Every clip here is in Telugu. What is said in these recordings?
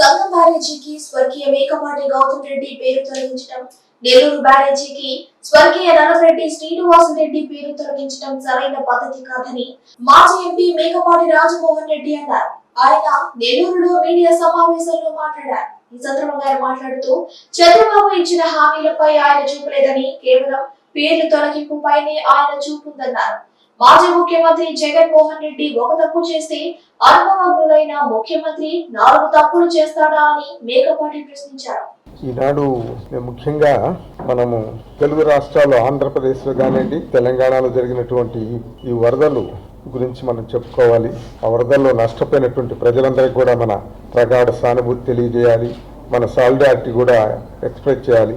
సంగం బ్యారేజీకి స్వర్గీయ మేకపాటి గౌతమ్ రెడ్డి పేరు తొలగించడం నెల్లూరు బ్యారేజీకి స్వర్గీయ నల్లరెడ్డి శ్రీనివాస్ రెడ్డి పేరు తొలగించడం సరైన పద్ధతి కాదని మాజీ ఎంపీ మేకపాటి రాజమోహన్ రెడ్డి అన్నారు. ఆయన నెల్లూరులో మీడియా సమావేశంలో మాట్లాడారు. ఈ సందర్భంగా మాట్లాడుతూ చంద్రబాబు ఇచ్చిన హామీలపై ఆయన చూపలేదని కేవలం పేర్లు తొలగింపుపైనే ఆయన చూపుందన్నారు. మాజీ ముఖ్యమంత్రి జగన్ మోహన్ రెడ్డి ఒక తప్పు చేస్తే అనుభవజ్ఞులైన ముఖ్యమంత్రి నాలుగు తప్పులు చేస్తాడా అని మేకపాటి ప్రశ్నించారు. ఈనాడు ముఖ్యంగా మనము తెలుగు రాష్ట్రాలు ఆంధ్రప్రదేశ్లో కానివ్వండి తెలంగాణలో జరిగినటువంటి ఈ- ఈ వరదలు గురించి మనం చెప్పుకోవాలి. ఆ వరదల్లో నష్టపోయినటువంటి ప్రజలందరికీ కూడా మన ప్రగాఢ సానుభూతి తెలియజేయాలి. మన సాలిడారిటీ కూడా ఎక్స్ప్రెస్ చేయాలి.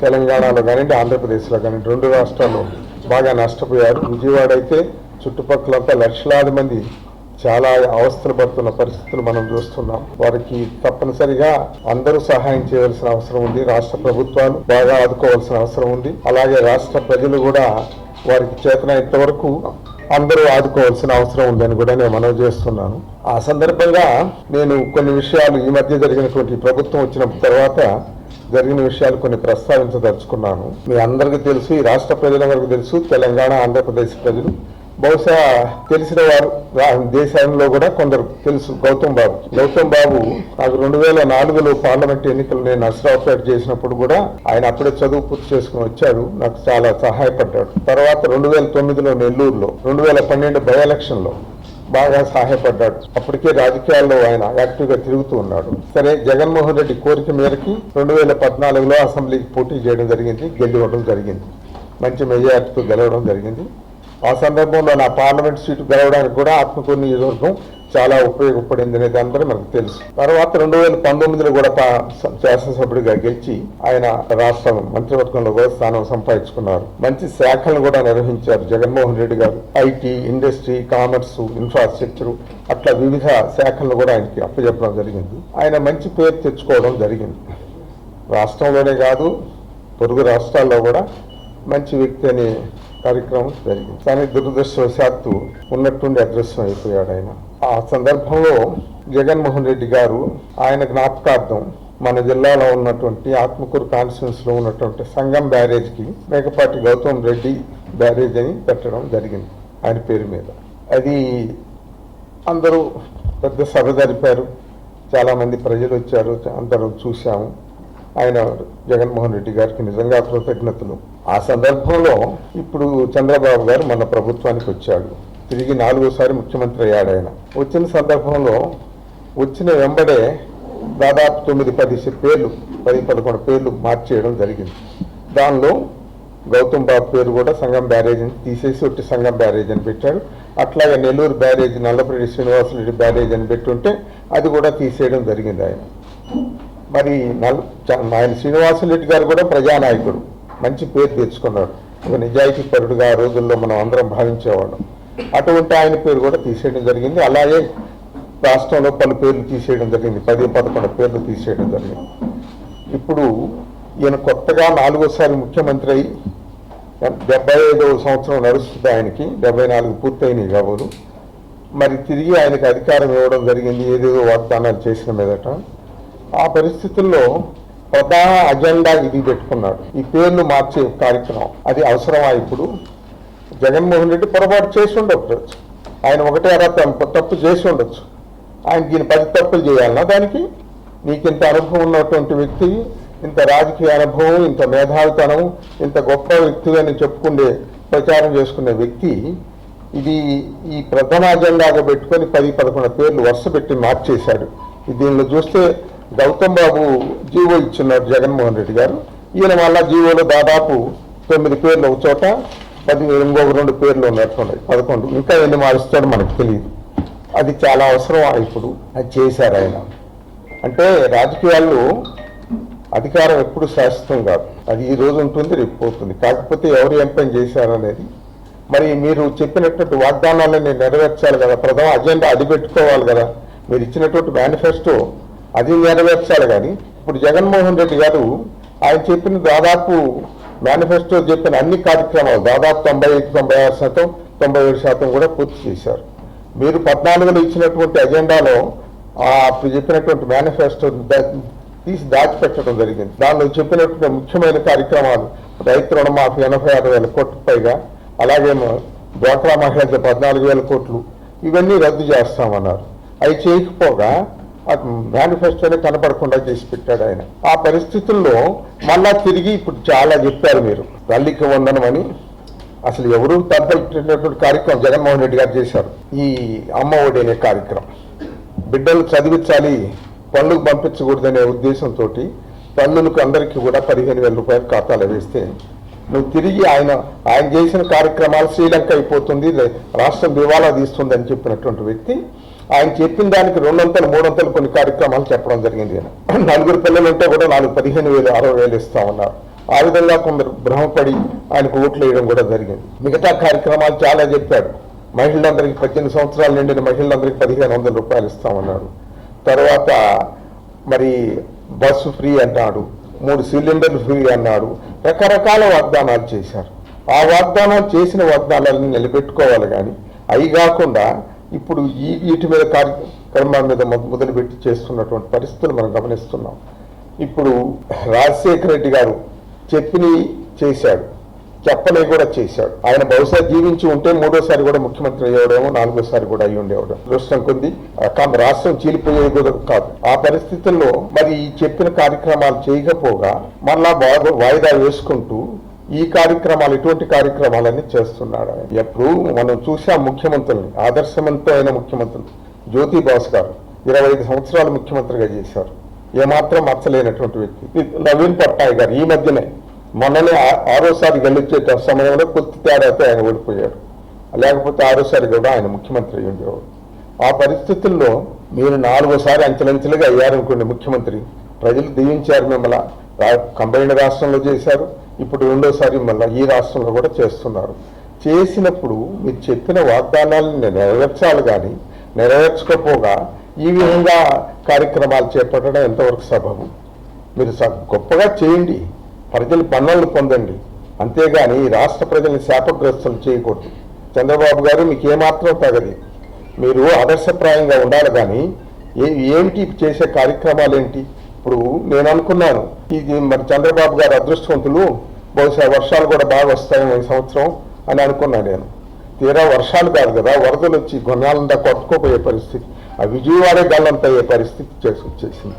తెలంగాణలో కానివ్వండి ఆంధ్రప్రదేశ్లో కానివ్వండి రెండు రాష్ట్రాల్లో బాగా నష్టపోయారు. విజయవాడ అయితే చుట్టుపక్కలంతా లక్షలాది మంది చాలా అవస్థలు పడుతున్న పరిస్థితులు మనం చూస్తున్నాం. వారికి తప్పనిసరిగా అందరూ సహాయం చేయవలసిన అవసరం ఉంది. రాష్ట్ర ప్రభుత్వాలు బాగా ఆదుకోవాల్సిన అవసరం ఉంది. అలాగే రాష్ట్ర ప్రజలు కూడా వారికి చేతనైనంత వరకు అందరూ ఆదుకోవాల్సిన అవసరం ఉందని కూడా నేను మనవి చేస్తున్నాను. ఆ సందర్భంగా నేను కొన్ని విషయాలు ఈ మధ్య జరిగినటువంటి ప్రభుత్వం వచ్చిన తర్వాత జరిగిన విషయాలు కొన్ని ప్రస్తావించదలుచుకున్నాను. మీ అందరికీ తెలుసు ఈ రాష్ట్ర ప్రజలందరికీ తెలుసు తెలంగాణ ఆంధ్రప్రదేశ్ ప్రజలు. బహుశా తెలిసిన వారు దేశంలో కూడా కొందరు తెలుసు. గౌతమ్ బాబు. గౌతమ్ బాబు నాకు రెండు వేల నాలుగులో పార్లమెంట్ ఎన్నికలు నేను నర్సరావుపేట చేసినప్పుడు కూడా ఆయన అప్పుడే చదువు పూర్తి చేసుకుని వచ్చాడు. నాకు చాలా సహాయపడ్డాడు. తర్వాత రెండు వేల తొమ్మిదిలో నెల్లూరులో రెండు వేల పన్నెండు బై ఎలక్షన్లో బాగా సహాయపడ్డాడు. అప్పటికే రాజకీయాల్లో ఆయన యాక్టివ్గా తిరుగుతూ ఉన్నాడు. సరే జగన్మోహన్ రెడ్డి కోరిక మేరకి రెండు వేల పద్నాలుగులో అసెంబ్లీకి పోటీ చేయడం జరిగింది గెలివడం జరిగింది. మంచి మెజార్టీతో గెలవడం జరిగింది. ఆ సందర్భంలో నా పార్లమెంట్ సీటు గెలవడానికి కూడా ఆత్మకూరు నియోజకవర్గం చాలా ఉపయోగపడింది అనేది అందరూ మనకు తెలుసు. తర్వాత రెండు వేల పంతొమ్మిదిలో కూడా శాసనసభ్యుడిగా గెలిచి ఆయన రాష్ట్ర మంత్రివర్గంలో కూడా స్థానం సంపాదించుకున్నారు. మంచి శాఖలను కూడా నిర్వహించారు జగన్మోహన్ రెడ్డి గారు. ఐటీ ఇండస్ట్రీ కామర్స్ ఇన్ఫ్రాస్ట్రక్చర్ అట్లా వివిధ శాఖలను కూడా ఆయనకి అప్పచెప్పడం జరిగింది. ఆయన మంచి పేరు తెచ్చుకోవడం జరిగింది. రాష్ట్రంలోనే కాదు పొరుగు రాష్ట్రాల్లో కూడా మంచి వ్యక్తి అనే కార్యక్రమం జరిగింది. కానీ దురదృష్టవశాత్తు ఉన్నట్టుండి అదృశ్యం అయిపోయాడు ఆయన. ఆ సందర్భంలో జగన్మోహన్ రెడ్డి గారు ఆయన జ్ఞాపకార్థం మన జిల్లాలో ఉన్నటువంటి ఆత్మకూరు కాన్స్టిట్యూన్స్లో ఉన్నటువంటి సంగం బ్యారేజ్కి మేకపాటి గౌతమ్ రెడ్డి బ్యారేజ్ అని పెట్టడం జరిగింది ఆయన పేరు మీద. అది అందరూ పెద్ద సభ జరిపారు. చాలామంది ప్రజలు వచ్చారు అందరూ చూశాము. ఆయన జగన్మోహన్ రెడ్డి గారికి నిజంగా కృతజ్ఞతలు. ఆ సందర్భంలో ఇప్పుడు చంద్రబాబు గారు మన ప్రభుత్వానికి వచ్చాడు. తిరిగి నాలుగోసారి ముఖ్యమంత్రి అయ్యాడు ఆయన. వచ్చిన సందర్భంలో వచ్చిన వెంబడే దాదాపు తొమ్మిది పది పేర్లు పది పదకొండు పేర్లు మార్చేయడం జరిగింది. దానిలో గౌతమ్ బాబు పేరు కూడా సంఘం బ్యారేజ్ అని తీసేసి ఒట్టి సంఘం బ్యారేజ్ అని పెట్టాడు అట్లాగే నెల్లూరు బ్యారేజ్ నల్లపరెడ్డి శ్రీనివాసరెడ్డి బ్యారేజ్ అని పెట్టుంటే అది కూడా తీసేయడం జరిగింది ఆయన. మరి నల్ చ- ఆయన శ్రీనివాసరెడ్డి గారు కూడా ప్రజానాయకుడు. మంచి పేరు తెచ్చుకున్నాడు. ఒక నిజాయితీ పరుడుగా ఆ రోజుల్లో మనం అందరం భావించేవాళ్ళం. అటువంటి ఆయన పేరు కూడా తీసేయడం జరిగింది. అలాగే రాష్ట్రంలో పలు పేర్లు తీసేయడం జరిగింది. పది పదకొండు పేర్లు తీసేయడం జరిగింది. ఇప్పుడు ఈయన కొత్తగా నాలుగోసారి ముఖ్యమంత్రి అయి డెబ్బై ఐదవ సంవత్సరం నడుస్తుంది ఆయనకి. డెబ్బై నాలుగు పూర్తయినాయి కాబోలు. మరి తిరిగి ఆయనకు అధికారం ఇవ్వడం జరిగింది. ఏదేదో వాగ్దానాలు చేసిన మీదట. ఆ పరిస్థితుల్లో ప్రధాన అజెండా ఇది పెట్టుకున్నాడు. ఈ పేర్లు మార్చే కార్యక్రమం. అది అవసరమా ఇప్పుడు? జగన్మోహన్ రెడ్డి పొరపాటు చేసి ఉండొచ్చు. ఆయన ఒకటే అరా తప్పు- తప్పు చేసి ఉండొచ్చు. ఆయన దీని పది తప్పులు చేయాలన్నా దానికి నీకు ఇంత అనుభవం ఉన్నటువంటి వ్యక్తి ఇంత రాజకీయ అనుభవం ఇంత మేధావితనం ఇంత గొప్ప వ్యక్తి అని చెప్పుకునే ప్రచారం చేసుకునే వ్యక్తి ఇది ఈ ప్రధాన అజెండాగా పెట్టుకొని పది పదకొండు పేర్లు వరుస పెట్టి మార్చేశాడు. దీనిలో చూస్తే గౌతమ్ బాబు జీవో ఇచ్చున్నారు జగన్మోహన్ రెడ్డి గారు. ఈయన వల్ల జీవోలో దాదాపు తొమ్మిది పేర్లు ఒక చోట పది ఇంకొక రెండు పేర్లు ఉన్నట్టున్నాయి పదకొండు. ఇంకా ఎన్ని మారుస్తాడు మనకు తెలియదు అది చాలా అవసరం ఇప్పుడు. అది చేశారు ఆయన. అంటే రాజకీయాల్లో అధికారం ఎప్పుడు శాశ్వతం కాదు. అది ఈ రోజు ఉంటుంది రేపు పోతుంది. కాకపోతే ఎవరు ఎంపైన్ చేశారు అనేది మరి మీరు చెప్పినటువంటి వాగ్దానాలని నెరవేర్చాలి కదా. ప్రథమ అజెండా అది పెట్టుకోవాలి కదా. మీరు ఇచ్చినటువంటి మేనిఫెస్టో అది నెరవేర్చాలి కానీ ఇప్పుడు జగన్మోహన్ రెడ్డి గారు ఆయన చెప్పిన దాదాపు మేనిఫెస్టో చెప్పిన అన్ని కార్యక్రమాలు దాదాపు తొంభై ఐదు తొంభై ఆరు శాతం తొంభై ఏడు శాతం కూడా పూర్తి చేశారు. మీరు పద్నాలుగులో ఇచ్చినటువంటి అజెండాలో ఆ అప్పుడు చెప్పినటువంటి మేనిఫెస్టో తీసి దాచిపెట్టడం జరిగింది. దానిలో చెప్పినటువంటి ముఖ్యమైన కార్యక్రమాలు రైతు రుణమాఫీ ఎనభై ఆరు వేల కోట్ల పైగా అలాగే డ్వాక్రా మహిళలకు పద్నాలుగు వేల కోట్లు ఇవన్నీ రద్దు చేస్తామన్నారు. అవి చేయకపోగా మేనిఫెస్టోనే కనపడకుండా చేసి పెట్టాడు ఆయన. ఆ పరిస్థితుల్లో మళ్ళా తిరిగి ఇప్పుడు చాలా చెప్పారు మీరు. తల్లికి వందనం అని. అసలు ఎవరు తలపెట్టినటువంటి కార్యక్రమం జగన్మోహన్ రెడ్డి గారు చేశారు. ఈ అమ్మ ఒడి అనే కార్యక్రమం. బిడ్డలు చదివించాలి పనులకు పంపించకూడదనే ఉద్దేశంతో పన్నులకు అందరికీ కూడా పదిహేను వేల రూపాయలు ఖాతాలో వేస్తే నువ్వు తిరిగి ఆయన ఆయన చేసిన కార్యక్రమాలు శ్రీలంక అయిపోతుంది రాష్ట్రం దివాలా తీస్తుంది అని చెప్పినటువంటి వ్యక్తి ఆయన చెప్పిన దానికి రెండొంతలు మూడొంతలు కొన్ని కార్యక్రమాలు చెప్పడం జరిగింది నలుగురు పిల్లలు ఉంటే కూడా నాలుగు పదిహేను వేలు అరవై వేలు ఇస్తామన్నారు ఆ విధంగా కొందరు భ్రమపడి ఆయనకు ఓట్లు వేయడం కూడా జరిగింది. మిగతా కార్యక్రమాలు చాలా చెప్పాడు. మహిళలందరికీ పద్దెనిమిది సంవత్సరాలు నిండిన మహిళలందరికీ పదిహేను వందల రూపాయలు ఇస్తామన్నాడు తర్వాత మరి బస్సు ఫ్రీ అన్నాడు మూడు సిలిండర్లు ఫ్రీ అన్నాడు రకరకాల వాగ్దానాలు చేశారు. ఆ వాగ్దానాలు చేసిన వాగ్దానాలను నిలబెట్టుకోవాలి కానీ అవి కాకుండా ఇప్పుడు ఈ వీటి మీద కార్యక్రమాల మీద మొదలుపెట్టి చేస్తున్నటువంటి పరిస్థితులు మనం గమనిస్తున్నాం. ఇప్పుడు రాజశేఖర రెడ్డి గారు చెప్పిని చేశాడు చెప్పని కూడా చేశాడు. ఆయన బహుశా జీవించి ఉంటే మూడోసారి కూడా ముఖ్యమంత్రి అయ్యేవాడేమో నాలుగోసారి కూడా అయ్యి ఉండేవాడు. దృష్టం కొద్ది రాష్ట్రం చీలిపోయేది కూడా కాదు. ఆ పరిస్థితుల్లో మరి ఈ చెప్పిన కార్యక్రమాలు చేయకపోగా మళ్ళా వాయిదా వేసుకుంటూ ఈ కార్యక్రమాలు ఇటువంటి కార్యక్రమాలన్నీ చేస్తున్నాడు ఎప్పుడు మనం చూసాం ముఖ్యమంత్రుల్ని ఆదర్శవంతమైన ముఖ్యమంత్రులు. జ్యోతి బాస్ గారు ఇరవై ఐదు సంవత్సరాలు ముఖ్యమంత్రిగా చేశారు. ఏమాత్రం మచ్చలేనటువంటి వ్యక్తి. నవీన్ పట్నాయక్ గారు ఈ మధ్యనే మొన్ననే ఆ- ఆరోసారి గెలిచే సమయంలో కొద్ది తేడాతో ఆయన ఓడిపోయాడు లేకపోతే ఆరోసారి కూడా ఆయన ముఖ్యమంత్రి ఉండేవాడు ఆ పరిస్థితుల్లో మీరు నాలుగోసారి అంచెలంచెలుగా అయ్యారనుకోండి ముఖ్యమంత్రి. ప్రజలు దీవించారు మిమ్మల్ని. కంబైన్డ్ రాష్ట్రంలో చేశారు. ఇప్పుడు రెండోసారి మళ్ళీ ఈ రాష్ట్రంలో కూడా చేస్తున్నారు. చేసినప్పుడు మీరు చెప్పిన వాగ్దానాలను నెరవేర్చాలి కానీ నెరవేర్చకపోగా ఈ విధంగా కార్యక్రమాలు చేపట్టడం ఎంతవరకు సబబు? మీరు స- గొప్పగా చేయండి. ప్రజలు పన్నులు పొందండి. అంతేగాని ఈ రాష్ట్ర ప్రజల్ని శాపగ్రస్తులు చేయకూడదు. చంద్రబాబు గారు మీకు ఏమాత్రం తగది. మీరు ఆదర్శప్రాయంగా ఉండాలి కానీ ఏ ఏమిటి చేసే కార్యక్రమాలు ఏంటి ఇప్పుడు నేను అనుకున్నాను ఇది మరి చంద్రబాబు గారు అదృష్టవంతులు బహుశా వర్షాలు కూడా బాగా వస్తాయేమో ఈ సంవత్సరం అని అనుకున్నాను నేను. తీరా వర్షాలు కాదు కదా వరదలు వచ్చి గుణాలంతా కొట్టుకోపోయే పరిస్థితి ఆ విజయవాడే గల్లంత అయ్యే పరిస్థితి చేసి వచ్చేసింది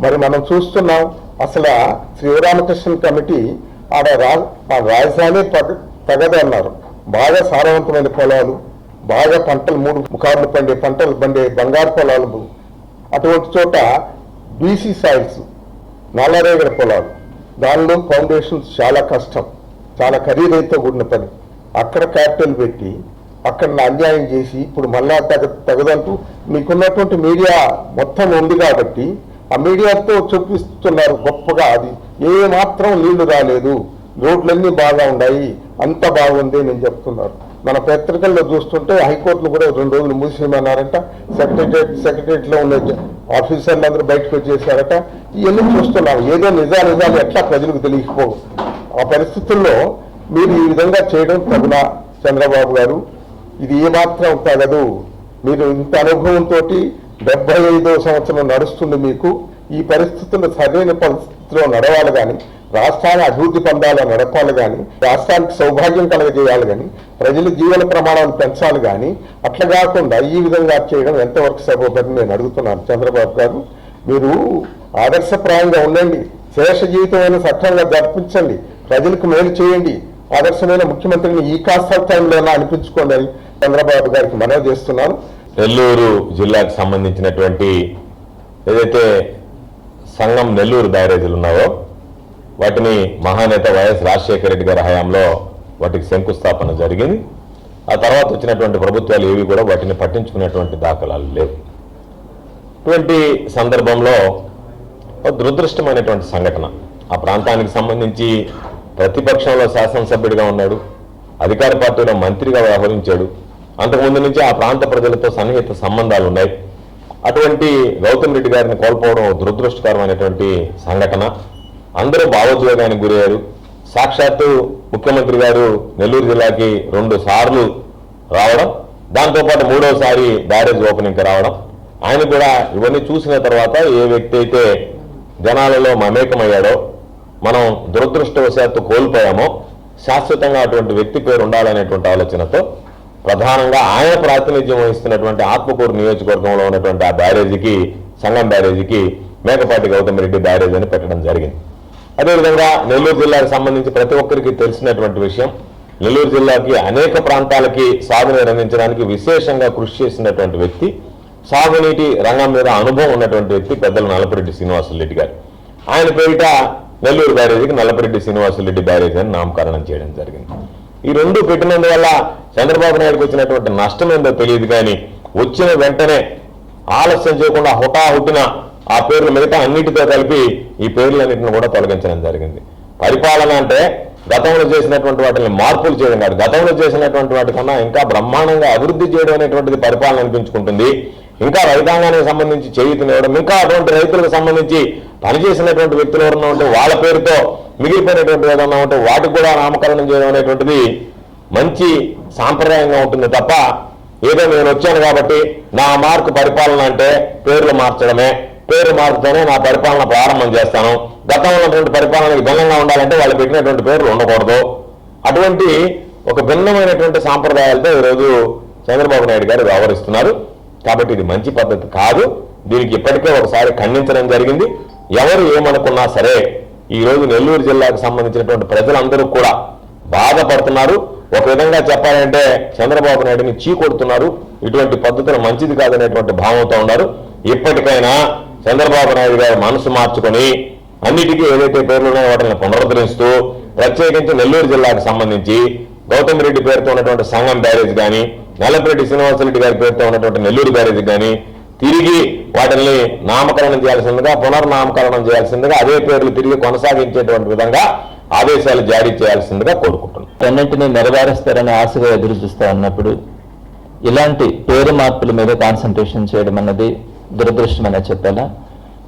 మరి మనం చూస్తున్నాం అసలు శ్రీరామకృష్ణ కమిటీ ఆడ రా ఆ రాజధాని తగ తగదన్నారు బాగా సారవంతమైన పొలాలు బాగా పంటలు మూడు ముఖాలు పండే పంటలు పండే బంగారు పొలాలు అటువంటి చోట బీసీ సాయిల్స్ నల్లరేగడి పొలాలు. దానిలో ఫౌండేషన్స్ చాలా కష్టం. చాలా ఖరీదైతే కూడిన పని. అక్కడ క్యాపిటల్ పెట్టి అక్కడ అన్యాయం చేసి ఇప్పుడు మళ్ళా తగ తగదంటూ మీకున్నటువంటి మీడియా మొత్తం ఉంది కాబట్టి ఆ మీడియాతో చూపిస్తున్నారు గొప్పగా అది. ఏ మాత్రం నీళ్ళు రాలేదు. రోడ్లన్నీ బాగా ఉన్నాయి. అంత బాగుంది నేను చెప్తున్నారు. మన పత్రికల్లో చూస్తుంటే హైకోర్టును కూడా రెండు రోజులు మూసేయమన్నారంట సెక్రటరియట్ సెక్రటరియట్లో ఉన్న ఆఫీసర్లు అందరూ బయటకు వచ్చేసారట. ఇవన్నీ చూస్తున్నాం. ఏదో నిజా నిజాలు ఎట్లా ప్రజలకు తెలియకపోవు. ఆ పరిస్థితుల్లో మీరు ఈ విధంగా చేయడం తగునా చంద్రబాబు గారు? ఇది ఏమాత్రం తగదు. మీరు ఇంత అనుభవంతో డెబ్బై ఐదో సంవత్సరం నడుస్తుంది మీకు. ఈ పరిస్థితుల్లో సరైన పరిస్థితిలో నడవాలి కానీ రాష్ట్రాన్ని అభివృద్ధి పొందాలని నడపాలి కానీ రాష్ట్రానికి సౌభాగ్యం కలగజేయాలి కానీ ప్రజల జీవన ప్రమాణాలు పెంచాలి కానీ అట్లా కాకుండా ఈ విధంగా చేయడం ఎంతవరకు సభోపని నేను అడుగుతున్నాను. చంద్రబాబు గారు మీరు ఆదర్శప్రాయంగా ఉండండి. శేష జీవితమైన సక్రమంగా జరిపించండి. ప్రజలకు మేలు చేయండి. ఆదర్శమైన ముఖ్యమంత్రిని ఈ కాస్త టైంలోనా అనిపించుకోండి అని చంద్రబాబు గారికి మనవి చేస్తున్నాను. నెల్లూరు జిల్లాకు సంబంధించినటువంటి ఏదైతే సంఘం నెల్లూరు బ్యారేజీలు ఉన్నావో వాటిని మహానేత వైఎస్ రాజశేఖర రెడ్డి గారి హయాంలో వాటికి శంకుస్థాపన జరిగింది. ఆ తర్వాత వచ్చినటువంటి ప్రభుత్వాలు ఏవి కూడా వాటిని పట్టించుకునేటువంటి దాఖలాలు లేవు. ఇటువంటి సందర్భంలో దురదృష్టమైనటువంటి సంఘటన. ఆ ప్రాంతానికి సంబంధించి ప్రతిపక్షంలో శాసనసభ్యుడిగా ఉన్నాడు. అధికార పార్టీలో మంత్రిగా వ్యవహరించాడు. అంతకుముందు నుంచి ఆ ప్రాంత ప్రజలతో సన్నిహిత సంబంధాలు ఉన్నాయి. అటువంటి గౌతమ్ రెడ్డి గారిని కోల్పోవడం దురదృష్టకరమైనటువంటి సంఘటన. అందరూ భావోద్వేగానికి గురయ్యారు. సాక్షాత్తు ముఖ్యమంత్రి గారు నెల్లూరు జిల్లాకి రెండు సార్లు రావడం దాంతోపాటు మూడోసారి బ్యారేజ్ ఓపెనింగ్కి రావడం. ఆయన కూడా ఇవన్నీ చూసిన తర్వాత ఏ వ్యక్తి అయితే జనాలలో మమేకమయ్యాడో మనం దురదృష్టవశాత్తు కోల్పోయామో శాశ్వతంగా అటువంటి వ్యక్తి పేరు ఉండాలనేటువంటి ఆలోచనతో ప్రధానంగా ఆయన ప్రాతినిధ్యం వహిస్తున్నటువంటి ఆత్మకూరు నియోజకవర్గంలో ఉన్నటువంటి ఆ బ్యారేజీకి సంగం బ్యారేజీకి మేకపాటి గౌతమ్ రెడ్డి బ్యారేజ్ అని పెట్టడం జరిగింది. అదేవిధంగా నెల్లూరు జిల్లాకు సంబంధించి ప్రతి ఒక్కరికి తెలిసినటువంటి విషయం నెల్లూరు జిల్లాకి అనేక ప్రాంతాలకి సాగునీరు అందించడానికి విశేషంగా కృషి చేసినటువంటి వ్యక్తి సాగునీటి రంగం మీద అనుభవం ఉన్నటువంటి వ్యక్తి పెద్దలు నల్లపరెడ్డి శ్రీనివాసులరెడ్డి గారు. ఆయన పేరిట నెల్లూరు బ్యారేజీకి నల్లపరెడ్డి శ్రీనివాసులరెడ్డి బ్యారేజ్ అని నామకరణం చేయడం జరిగింది. ఈ రెండు పెట్టినందువల్ల చంద్రబాబు నాయుడుకి వచ్చినటువంటి నష్టం ఏందో తెలియదు కానీ వచ్చిన వెంటనే ఆలస్యం చేయకుండా హుటాహుటిన ఆ పేర్లు మిగతా అన్నిటితో కలిపి ఈ పేర్లన్నింటిని కూడా తొలగించడం జరిగింది. పరిపాలన అంటే గతంలో చేసినటువంటి వాటిని మార్పులు చేయడం కాదు. గతంలో చేసినటువంటి వాటి కన్నా ఇంకా బ్రహ్మాండంగా అభివృద్ధి చేయడం అనేటువంటిది పరిపాలన అనిపించుకుంటుంది. ఇంకా రైతాంగానికి సంబంధించి చేయుతనివ్వడం ఇంకా అటువంటి రైతులకు సంబంధించి పనిచేసినటువంటి వ్యక్తులు ఎవరన్నా ఉంటే వాళ్ళ పేరుతో మిగిలిపోయినటువంటి ఏదన్నా ఉంటే వాటికి కూడా నామకరణం చేయడం అనేటువంటిది మంచి సాంప్రదాయంగా ఉంటుంది తప్ప ఏదో నేను వచ్చాను కాబట్టి నా మార్కు పరిపాలన అంటే పేర్లు మార్చడమే. పేరు మార్పుతోనే నా పరిపాలన ప్రారంభం చేస్తాను. గతంలో ఉన్నటువంటి పరిపాలనకి భిన్నంగా ఉండాలంటే వాళ్ళు పెట్టినటువంటి పేర్లు ఉండకూడదు. అటువంటి ఒక భిన్నమైనటువంటి సాంప్రదాయాలతో ఈరోజు చంద్రబాబు నాయుడు గారు వ్యవహరిస్తున్నారు. కాబట్టి ఇది మంచి పద్ధతి కాదు. దీనికి ఇప్పటికే ఒకసారి ఖండించడం జరిగింది. ఎవరు ఏమనుకున్నా సరే ఈ రోజు నెల్లూరు జిల్లాకు సంబంధించినటువంటి ప్రజలందరూ కూడా బాధపడుతున్నారు. ఒక విధంగా చెప్పాలంటే చంద్రబాబు నాయుడిని చీకొడుతున్నారు. ఇటువంటి పద్ధతులు మంచిది కాదనేటువంటి భావంతో ఉన్నారు. ఇప్పటికైనా చంద్రబాబు నాయుడు గారు మనసు మార్చుకొని అన్నిటికీ ఏదైతే పేర్లున్నాయో వాటిని పునరుద్ధరిస్తూ ప్రత్యేకించి నెల్లూరు జిల్లాకు సంబంధించి గౌతమ్ రెడ్డి పేరుతో ఉన్నటువంటి సంగం బ్యారేజ్ కానీ నల్లపరెడ్డి శ్రీనివాసరెడ్డి గారి పేరుతో ఉన్నటువంటి నెల్లూరు బ్యారేజ్ కానీ తిరిగి వాటిని నామకరణం చేయాల్సిందిగా పునర్నామకరణం చేయాల్సిందిగా అదే పేర్లు తిరిగి కొనసాగించేటువంటి విధంగా ఆదేశాలు జారీ చేయాల్సిందిగా కోరుకుంటున్నాం. అన్నింటినీ నెరవేరుస్తారని ఆశగా ఎదురు చూస్తా ఉన్నప్పుడు ఇలాంటి పేరు మార్పుల మీద కాన్సన్ట్రేషన్ చేయడం అన్నది దురదృష్టమనే చెప్పాలా?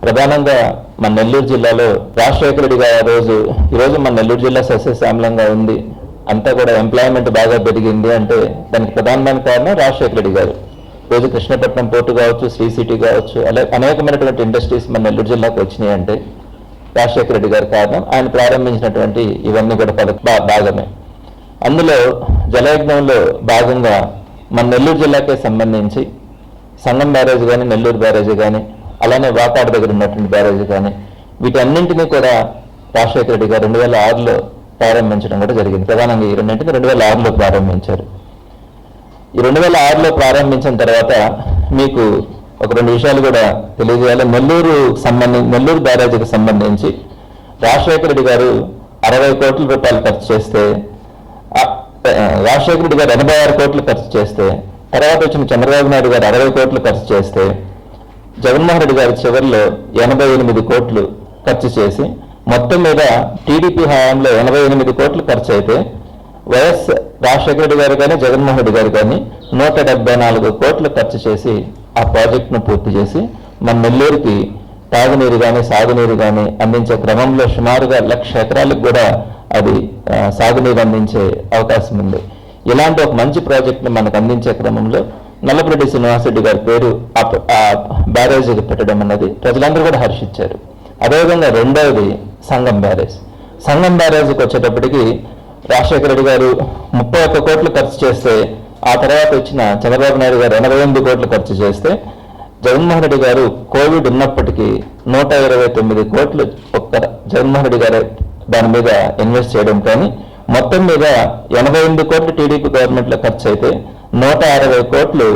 ప్రధానంగా మన నెల్లూరు జిల్లాలో రాజశేఖర రెడ్డి గారు రోజు ఈరోజు మన నెల్లూరు జిల్లా సస్యశ్యామలంగా ఉంది. అంతా కూడా ఎంప్లాయ్మెంట్ బాగా పెరిగింది అంటే దానికి ప్రధానమైన కారణం రాజశేఖర రెడ్డి గారు. రోజు కృష్ణపట్నం పోర్టు కావచ్చు శ్రీ సిటీ కావచ్చు అలా అనేకమైనటువంటి ఇండస్ట్రీస్ మన నెల్లూరు జిల్లాకు వచ్చినాయి అంటే రాజశేఖర రెడ్డి గారి కారణం. ఆయన ప్రారంభించినటువంటి ఇవన్నీ కూడా పద భాగమే. అందులో జలయజ్ఞంలో భాగంగా మన నెల్లూరు జిల్లాకే సంబంధించి సంగం బ్యారేజ్ కానీ నెల్లూరు బ్యారేజ్ కానీ అలానే వాకాడు దగ్గర ఉన్నటువంటి బ్యారేజ్ కానీ వీటన్నింటినీ కూడా రాజశేఖర రెడ్డి గారు రెండు వేల ఆరులో ప్రారంభించడం కూడా జరిగింది. ప్రధానంగా ఈ రెండింటిని రెండు వేల ఆరులో ప్రారంభించారు. ఈ రెండు వేల ఆరులో ప్రారంభించిన తర్వాత మీకు ఒక రెండు విషయాలు కూడా తెలియజేయాలి. నెల్లూరు సంబంధించి నెల్లూరు బ్యారేజీకి సంబంధించి రాజశేఖర రెడ్డి గారు అరవై కోట్ల రూపాయలు ఖర్చు చేస్తే రాజశేఖర రెడ్డి గారు ఎనభై ఆరు కోట్లు ఖర్చు చేస్తే తర్వాత వచ్చిన చంద్రబాబు నాయుడు గారు అరవై కోట్లు ఖర్చు చేస్తే జగన్మోహన్ రెడ్డి గారి చివరిలో ఎనభై ఎనిమిది కోట్లు ఖర్చు చేసి మొత్తం మీద టీడీపీ హయాంలో ఎనభై ఎనిమిది కోట్లు ఖర్చు అయితే వైఎస్ రాజశేఖర రెడ్డి గారు కానీ జగన్మోహన్ రెడ్డి గారు కానీ నూట డెబ్బై నాలుగు కోట్లు ఖర్చు చేసి ఆ ప్రాజెక్టును పూర్తి చేసి మన నెల్లూరుకి తాగునీరు కానీ సాగునీరు కానీ అందించే క్రమంలో సుమారుగా లక్ష ఎకరాలకు కూడా అది సాగునీరు అందించే అవకాశం ఉంది. ఇలాంటి ఒక మంచి ప్రాజెక్ట్ని మనకు అందించే క్రమంలో నల్లపరెడ్డి శ్రీనివాసరెడ్డి గారి పేరు ఆ ఆ బ్యారేజీకి పెట్టడం అన్నది ప్రజలందరూ కూడా హర్షించారు. అదేవిధంగా రెండవది సంగం బ్యారేజ్. సంగం బ్యారేజ్కి వచ్చేటప్పటికి రాజశేఖర రెడ్డి గారు ముప్పై ఒక్క కోట్లు ఖర్చు చేస్తే ఆ తర్వాత వచ్చిన చంద్రబాబు నాయుడు గారు ఎనభై ఎనిమిది కోట్లు ఖర్చు చేస్తే జగన్మోహన్ రెడ్డి గారు కోవిడ్ ఉన్నప్పటికీ నూట ఇరవై తొమ్మిది కోట్లు ఒక్క జగన్మోహన్ రెడ్డి గారు దాని మీద ఇన్వెస్ట్ చేయడం కానీ మొత్తం మీద ఎనభై ఎనిమిది కోట్లు టీడీపీ గవర్నమెంట్లో ఖర్చు అయితే నూట అరవై కోట్లు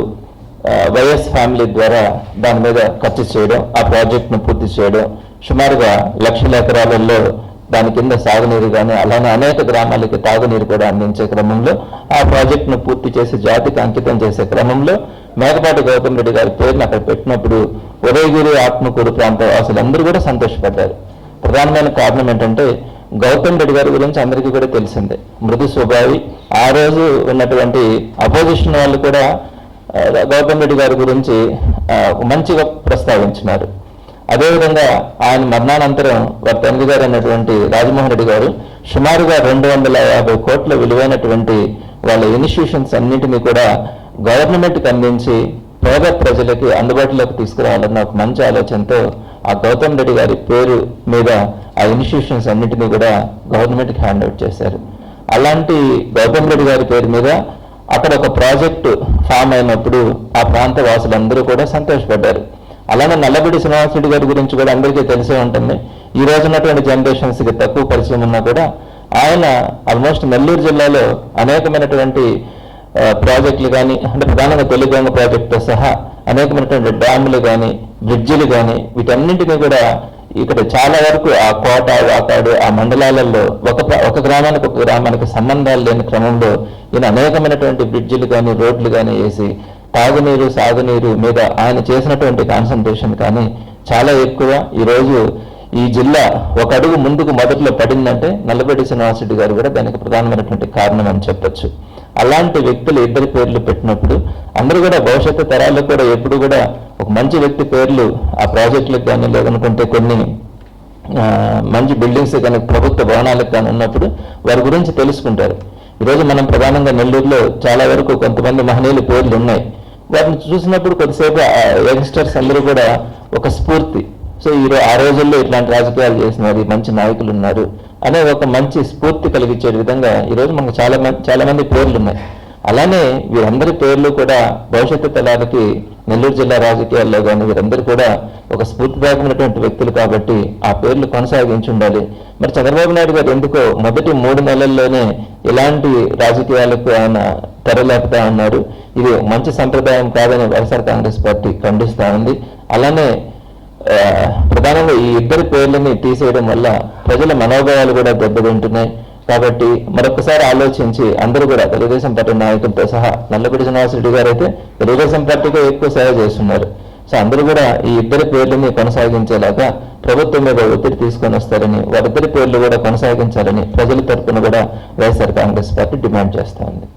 వైఎస్ ఫ్యామిలీ ద్వారా దాని మీద ఖర్చు చేయడం ఆ ప్రాజెక్ట్ను పూర్తి చేయడం సుమారుగా లక్షల ఎకరాలలో దాని కింద సాగునీరు కానీ అలానే అనేక గ్రామాలకి తాగునీరు కూడా అందించే క్రమంలో ఆ ప్రాజెక్టును పూర్తి చేసి జాతికి అంకితం చేసే క్రమంలో మేకపాటి గౌతమ్ రెడ్డి గారి పేరును అక్కడ పెట్టినప్పుడు ఉదయగిరి ఆత్మకూరు ప్రాంత వాసులందరూ కూడా సంతోషపడ్డారు. ప్రధానమైన కారణం ఏంటంటే గౌతమ్ రెడ్డి గారి గురించి అందరికీ కూడా తెలిసిందే. మృదు స్వభావి. ఆ రోజు ఉన్నటువంటి అపోజిషన్ వాళ్ళు కూడా గౌతమ్ రెడ్డి గారి గురించి మంచిగా ప్రస్తావించినారు. అదేవిధంగా ఆయన మరణానంతరం వారి తండ్రి గారు అయినటువంటి రాజమోహన్ రెడ్డి గారు సుమారుగా రెండు వందల యాభై కోట్ల విలువైనటువంటి వాళ్ళ ఇన్స్టిట్యూషన్స్ అన్నింటినీ కూడా గవర్నమెంట్కి అందించి పేద ప్రజలకి అందుబాటులోకి తీసుకురావాలన్న ఒక మంచి ఆలోచనతో ఆ గౌతమ్ రెడ్డి గారి పేరు మీద ఆ ఇన్స్టిట్యూషన్స్ అన్నింటినీ కూడా గవర్నమెంట్కి హ్యాండ్ అవుట్ చేశారు. అలాంటి గౌతమ్ రెడ్డి గారి పేరు మీద అక్కడ ఒక ప్రాజెక్టు ఫామ్ అయినప్పుడు ఆ ప్రాంత వాసులందరూ కూడా సంతోషపడ్డారు. అలానే నల్లబడి శ్రీనివాసరెడ్డి గారి గురించి కూడా అందరికీ తెలిసే ఉంటుంది. ఈ రోజు ఉన్నటువంటి తక్కువ పరిచయం ఉన్నా కూడా ఆయన ఆల్మోస్ట్ నెల్లూరు జిల్లాలో అనేకమైనటువంటి ప్రాజెక్టులు కానీ అంటే ప్రధానంగా తెలుగు ప్రాజెక్టుతో సహా అనేకమైనటువంటి డ్యాములు కానీ బ్రిడ్జిలు కానీ వీటన్నింటినీ కూడా ఇక్కడ చాలా వరకు ఆ కోట వాకాడు ఆ మండలాలలో ఒక ఒక గ్రామానికి ఒక గ్రామానికి సంబంధాలు లేని క్రమంలో ఈయన అనేకమైనటువంటి బ్రిడ్జిలు కానీ రోడ్లు కానీ వేసి తాగునీరు సాగునీరు మీద ఆయన చేసినటువంటి కాన్సన్ట్రేషన్ కానీ చాలా ఎక్కువ. ఈరోజు ఈ జిల్లా ఒక అడుగు ముందుకు మొదట్లో పడిందంటే నల్లబెడ్డి శ్రీనివాసరెడ్డి గారు కూడా దానికి ప్రధానమైనటువంటి కారణం అని చెప్పొచ్చు. అలాంటి వ్యక్తులు ఇద్దరి పేర్లు పెట్టినప్పుడు అందరూ కూడా భవిష్యత్తు తరాలకు కూడా ఎప్పుడు కూడా ఒక మంచి వ్యక్తి పేర్లు ఆ ప్రాజెక్టులకు కానీ లేదనుకుంటే కొన్ని మంచి బిల్డింగ్స్ కానీ ప్రభుత్వ భవనాలకు కానీ ఉన్నప్పుడు వారి గురించి తెలుసుకుంటారు. ఈరోజు మనం ప్రధానంగా నెల్లూరులో చాలా వరకు కొంతమంది మహనీయుల పేర్లు ఉన్నాయి. వాటిని చూసినప్పుడు కొద్దిసేపు యంగ్స్టర్స్ అందరూ కూడా ఒక స్ఫూర్తి. సో ఈ ఆ రోజుల్లో ఇట్లాంటి రాజకీయాలు చేసినారు మంచి నాయకులు ఉన్నారు. అనే ఒక మంచి స్ఫూర్తి కలిగించే విధంగా ఈరోజు మనకు చాలా మంది చాలా మంది పేర్లు ఉన్నాయి. అలానే వీరందరి పేర్లు కూడా భవిష్యత్తు తరాలకి నెల్లూరు జిల్లా రాజకీయాల్లో కానీ వీరందరూ కూడా ఒక స్ఫూర్తిదాయకమైనటువంటి వ్యక్తులు కాబట్టి ఆ పేర్లు కొనసాగించి ఉండాలి. మరి చంద్రబాబు నాయుడు గారు ఎందుకో మొదటి మూడు నెలల్లోనే ఇలాంటి రాజకీయాలకు ఆయన తెరలేపుతా ఉన్నారు. ఇది మంచి సంప్రదాయం కాదని వైఎస్ఆర్ కాంగ్రెస్ పార్టీ ఖండిస్తా ఉంది. అలానే ప్రధానంగా ఈ ఇద్దరి పేర్లని తీసేయడం వల్ల ప్రజల మనోభావాలు కూడా దెబ్బతింటున్నాయి. కాబట్టి మరొకసారి ఆలోచించి అందరూ కూడా తెలుగుదేశం పార్టీ నాయకులతో సహా నల్లపూడి శ్రీనివాసరెడ్డి గారు అయితే తెలుగుదేశం పార్టీకే ఎక్కువ సేవ చేస్తున్నారు. సో అందరూ కూడా ఈ ఇద్దరి పేర్లని కొనసాగించేలాగా ప్రభుత్వం మీద ఒత్తిడి తీసుకొని వస్తారని వారిద్దరి పేర్లు కూడా కొనసాగించాలని ప్రజల తరఫున కూడా వైఎస్ఆర్ కాంగ్రెస్ పార్టీ డిమాండ్ చేస్తా ఉంది.